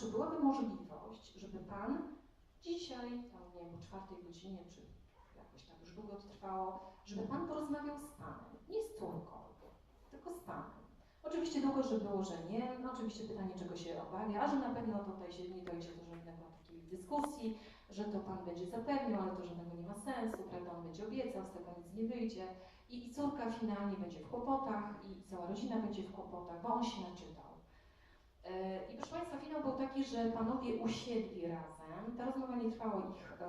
czy byłaby możliwość, żeby Pan dzisiaj, tam nie wiem, o czwartej godzinie, czy jakoś tak już długo to trwało, żeby Pan porozmawiał z Panem, nie z córką, tylko z Panem. Oczywiście długo, że było, że nie, no oczywiście pytanie, czego się obawia, a że na pewno tutaj się nie dojdzie do żadnego takiej dyskusji, że to Pan będzie zapewniał, ale to żadnego nie ma sensu, prawda, On będzie obiecał, z tego nic nie wyjdzie i, i córka finalnie będzie w kłopotach i cała rodzina będzie w kłopotach, bo on się naczytał. E, I proszę Państwa, finał był taki, że panowie usiedli razem. Ta rozmowa nie trwała ich, e,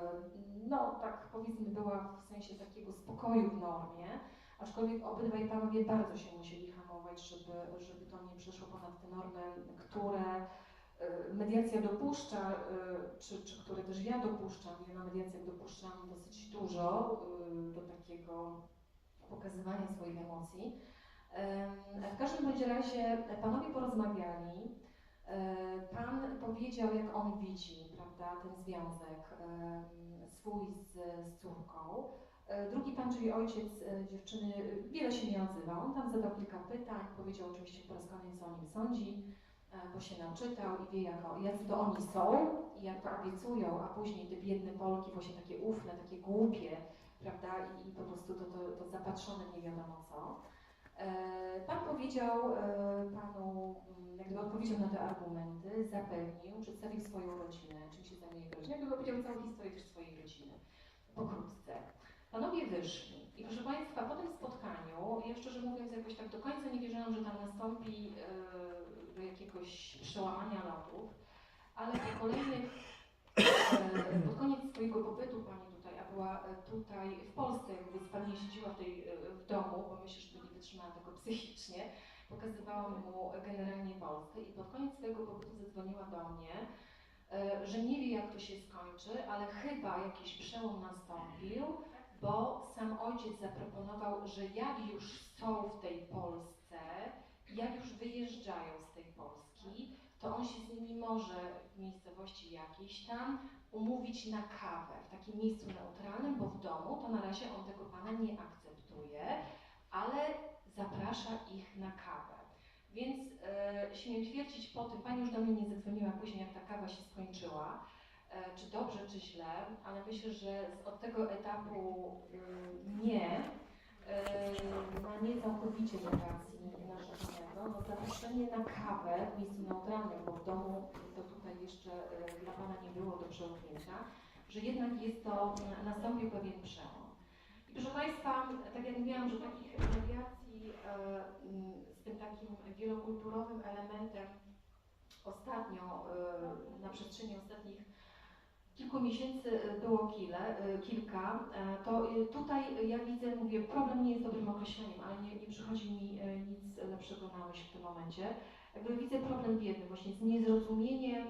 no tak powiedzmy, była w sensie takiego spokoju w normie, aczkolwiek obydwaj panowie bardzo się musieli hamować, żeby, żeby to nie przeszło ponad te normy, które e, mediacja dopuszcza, czy, czy które też ja dopuszczam. Ja na mediacjach dopuszczam dosyć dużo do takiego pokazywania swoich emocji. Em, W każdym bądź razie panowie porozmawiali. E, Pan powiedział, jak on widzi, prawda, ten związek em, swój z, z córką. E, Drugi pan, czyli ojciec e, dziewczyny, e, wiele się nie odzywał. On tam zadał kilka pytań, powiedział oczywiście po raz kolejny, co o nim sądzi, e, bo się naczytał i wie, jak, jacy to oni są i jak to obiecują, a później te biedne Polki, właśnie takie ufne, takie głupie, prawda, i, i po prostu to, to, to zapatrzone nie wiadomo co. E, Pan powiedział e, panu, na te argumenty, zapewnił, przedstawił swoją rodzinę, czym się zajmuje jego rodzina, jakby opowiedział całą historię też swojej rodziny, pokrótce. Panowie wyszli i proszę Państwa, po tym spotkaniu, ja szczerze mówiąc jakoś tak do końca nie wierzyłam, że tam nastąpi e, do jakiegoś przełamania lotów, ale po kolejnych, e, pod koniec swojego pobytu Pani tutaj, a była e, tutaj w Polsce, jakby Pani siedziała w, tej, e, w domu, bo myślę, że to nie wytrzymała tego psychicznie, pokazywałam mu generalnie Polskę i pod koniec swojego pobytu zadzwoniła do mnie, e, że nie wie jak to się skończy, ale chyba jakiś przełom nastąpił, bo sam ojciec zaproponował, że jak już są w tej Polsce, jak już wyjeżdżają z tej Polski, to on się z nimi może w miejscowości jakiejś tam umówić na kawę w takim miejscu neutralnym, bo w domu to na razie on tego pana nie akceptuje, ale zaprasza ich na kawę. Więc e, śmiem twierdzić po tym, pani już do mnie nie zadzwoniła później, jak ta kawa się skończyła, e, czy dobrze, czy źle, ale myślę, że od tego etapu y, nie, e, na nie całkowicie negacji narzeczonego, no zaproszenie na kawę w miejscu neutralnym, bo w domu to tutaj jeszcze e, dla Pana nie było do przełknięcia, że jednak jest to, m, nastąpił pewien przełom. I proszę Państwa, tak jak mówiłam, że takich mediacji e, m, z tym takim wielokulturowym elementem ostatnio, e, na przestrzeni ostatnich kilku miesięcy e, było kile, kilka, to tutaj ja widzę, mówię, problem nie jest dobrym określeniem, ale nie, nie przychodzi mi nic lepszego na myśl w tym momencie. Jakby widzę problem biedny właśnie z niezrozumieniem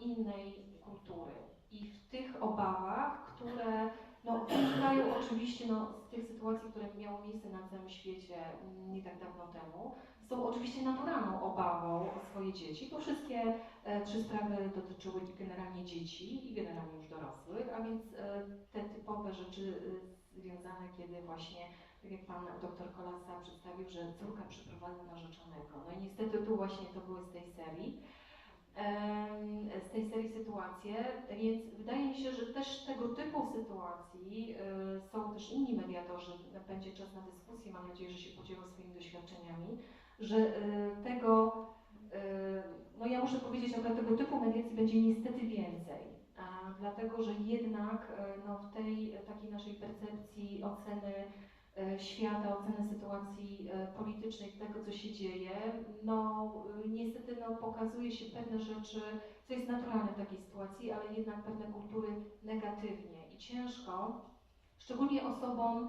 innej kultury i w tych obawach, które no, wynikają oczywiście no, z tych sytuacji, które miało miejsce na całym świecie mm, nie tak dawno temu, są oczywiście naturalną obawą o swoje dzieci, bo wszystkie e, trzy sprawy dotyczyły generalnie dzieci i generalnie już dorosłych, a więc e, te typowe rzeczy e, związane, kiedy właśnie, tak jak pan doktor Kolasa przedstawił, że córka przyprowadza narzeczonego. No i niestety tu właśnie to były z tej serii z tej serii sytuacje, więc wydaje mi się, że też tego typu sytuacji e, są też inni mediatorzy, będzie czas na dyskusję, mam nadzieję, że się podzielą swoimi doświadczeniami, że e, tego, e, no ja muszę powiedzieć, akurat tego typu mediacji będzie niestety więcej, dlatego, że jednak no, w tej takiej naszej percepcji oceny świata, oceny sytuacji e, politycznej, tego co się dzieje, no e, niestety no, pokazuje się pewne rzeczy, co jest naturalne w takiej sytuacji, ale jednak pewne kultury negatywnie. I ciężko, szczególnie osobom,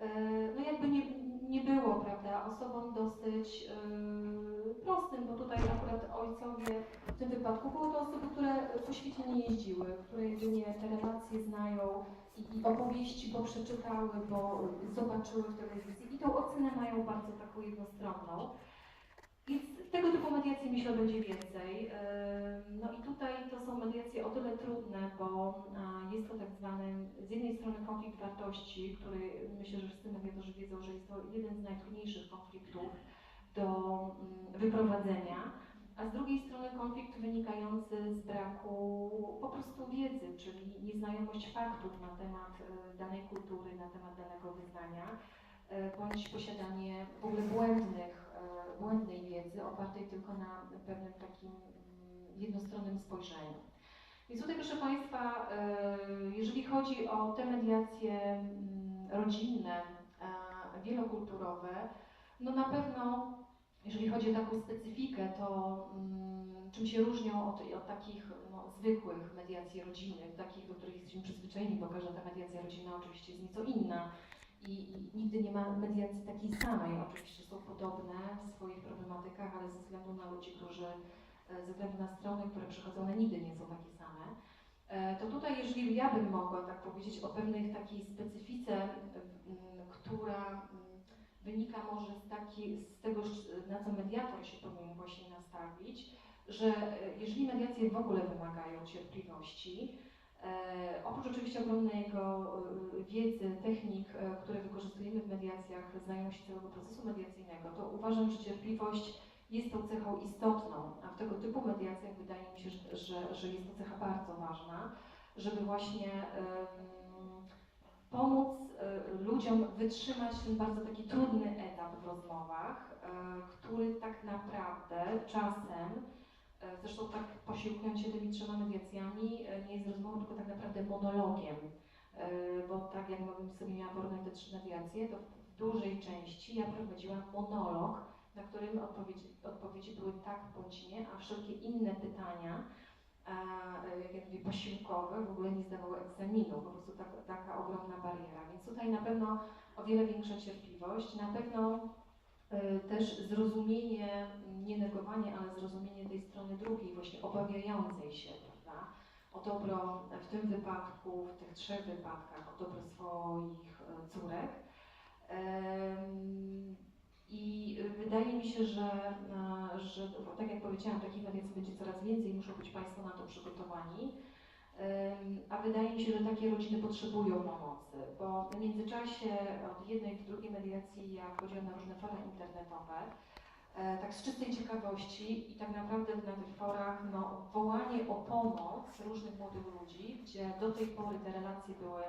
e, no jakby nie, nie było, prawda, osobom dosyć e, prostym, bo tutaj akurat ojcowie w tym wypadku były to osoby, które po świecie nie jeździły, które jedynie te relacje znają i, i opowieści, bo przeczytały, bo zobaczyły w telewizji i tą ocenę mają bardzo taką jednostronną. Więc tego typu mediacji myślę będzie więcej. No i tutaj to są mediacje o tyle trudne, bo jest to tak zwany z jednej strony konflikt wartości, który myślę, że wszyscy mediatorzy wiedzą, że jest to jeden z najtrudniejszych konfliktów do mm, wyprowadzenia, a z drugiej strony konflikt wynikający z braku po prostu wiedzy, czyli nieznajomość faktów na temat e, danej kultury, na temat danego wyznania, e, bądź posiadanie w ogóle błędnych, e, błędnej wiedzy opartej tylko na pewnym takim mm, jednostronnym spojrzeniu. Więc tutaj, proszę Państwa, jeżeli chodzi o te mediacje mm, rodzinne, wielokulturowe, no na pewno, jeżeli chodzi o taką specyfikę, to mm, czym się różnią od, od takich no, zwykłych mediacji rodzinnych, takich, do których jesteśmy przyzwyczajeni, bo każda ta mediacja rodzinna oczywiście jest nieco inna i, i nigdy nie ma mediacji takiej samej. Oczywiście są podobne w swoich problematykach, ale ze względu na ludzi, którzy, e, ze względu na strony, które przychodzą, one nigdy nie są takie same. E, To tutaj, jeżeli ja bym mogła tak powiedzieć o pewnej takiej specyfice, która wynika może z, taki, z tego, na co mediator się powinien właśnie nastawić, że e, jeżeli mediacje w ogóle wymagają cierpliwości, e, oprócz oczywiście ogromnego e, wiedzy, technik, które wykorzystujemy w mediacjach, znajomości całego procesu mediacyjnego, to uważam, że cierpliwość jest tą cechą istotną, a w tego typu mediacjach wydaje mi się, że, że, jest to cecha bardzo ważna, żeby właśnie em, pomóc ludziom wytrzymać ten bardzo taki trudny etap w rozmowach, e, który tak naprawdę czasem, e, zresztą tak posiłkując się tymi trzema mediacjami, e, nie jest rozmową, tylko tak naprawdę monologiem. Bo tak jak sobie miała porównać te trzy mediacje, to w dużej części ja prowadziłam monolog, na którym odpowiedzi, odpowiedzi były tak bądź nie, a wszelkie inne pytania, jak ja mówię, posiłkowe w ogóle nie zdawały egzaminu, po prostu tak, taka ogromna bariera. Więc tutaj na pewno o wiele większa cierpliwość, na pewno e, też zrozumienie, nie negowanie, ale zrozumienie tej strony drugiej, właśnie obawiającej się, prawda, o dobro w tym wypadku, w tych trzech wypadkach, o dobro swoich e, córek. I wydaje mi się, że, e, że tak jak powiedziałam, takich mediacji będzie coraz więcej, muszą być Państwo na to przygotowani. A wydaje mi się, że takie rodziny potrzebują pomocy, bo w międzyczasie od jednej do drugiej mediacji ja wchodziłam na różne fora internetowe, e, tak z czystej ciekawości i tak naprawdę na tych forach no, wołanie o pomoc różnych młodych ludzi, gdzie do tej pory te relacje były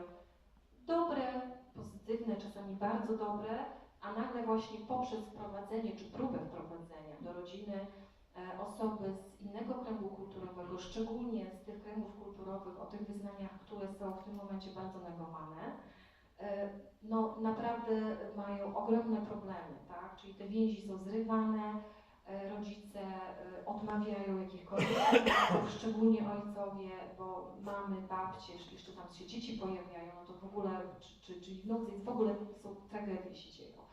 dobre, pozytywne, czasami bardzo dobre, a nagle właśnie poprzez wprowadzenie czy próbę wprowadzenia do rodziny e, osoby z innego kręgu kulturowego, szczególnie z tych kręgów kulturowych o tych wyznaniach, które są w tym momencie bardzo negowane, e, no naprawdę mają ogromne problemy, tak? Czyli te więzi są zrywane, e, rodzice odmawiają jakichkolwiek szczególnie ojcowie, bo mamy, babcie, jeśli jeszcze tam się dzieci pojawiają, no to w ogóle, czy, czy, czyli w nocy jest w ogóle są tragedie się dzieją.